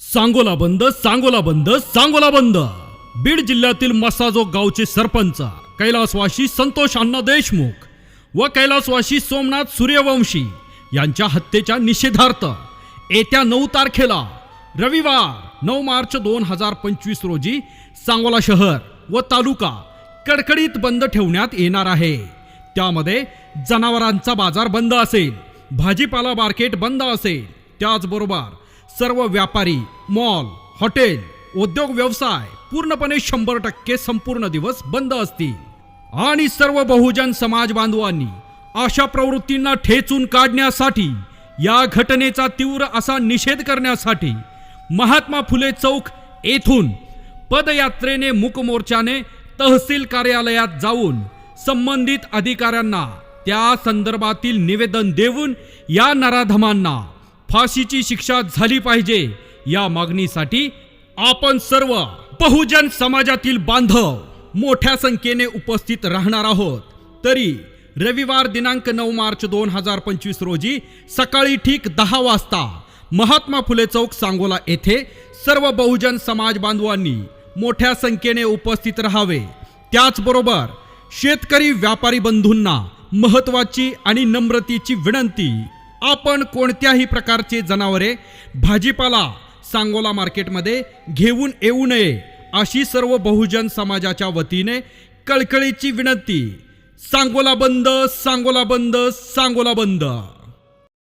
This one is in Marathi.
सांगोला बंद सांगोला बंद सांगोला बंद. बीड जिल्ह्यातील मसाजो गावचे सरपंच कैलासवाशी संतोष अण्णा देशमुख व कैलासवाशी सोमनाथ सूर्यवंशी यांच्या हत्येच्या निषेधार्थ येत्या नऊ तारखेला रविवार नऊ मार्च दोन हजार पंचवीस रोजी सांगोला शहर व तालुका कडकडीत बंद ठेवण्यात येणार आहे. त्यामध्ये जनावरांचा बाजार बंद असेल भाजीपाला मार्केट बंद असेल त्याचबरोबर सर्व व्यापारी मॉल हॉटेल उद्योग व्यवसाय पूर्णपणे शंभर टक्के संपूर्ण दिवस बंद असतील. आणि सर्व बहुजन समाज बांधवांनी अशा प्रवृत्तींना ठेचून काढण्यासाठी या घटनेचा तीव्र असा निषेध करण्यासाठी महात्मा फुले चौक येथून पदयात्रेने मूकमोर्चाने तहसील कार्यालयात जाऊन संबंधित अधिकाऱ्यांना त्या संदर्भातील निवेदन देऊन या नराधमांना फाशीची शिक्षा झाली पाहिजे. या मागणीसाठी आपण सर्व बहुजन समाजातील बांधव मोठ्या संख्येने उपस्थित राहणार आहोत. तरी रविवार दिनांक नऊ मार्च दोन हजार पंचवीस रोजी सकाळी ठीक दहा वाजता महात्मा फुले चौक सांगोला येथे सर्व बहुजन समाज बांधवांनी मोठ्या संख्येने उपस्थित राहावे. त्याचबरोबर शेतकरी व्यापारी बंधूंना महत्वाची आणि नम्रतेची विनंती आपण कोणत्याही प्रकारचे जनावरे भाजीपाला सांगोला मार्केटमध्ये घेऊन येऊ नये अशी सर्व बहुजन समाजाच्या वतीने कळकळीची विनंती. सांगोला बंद सांगोला बंद सांगोला बंद.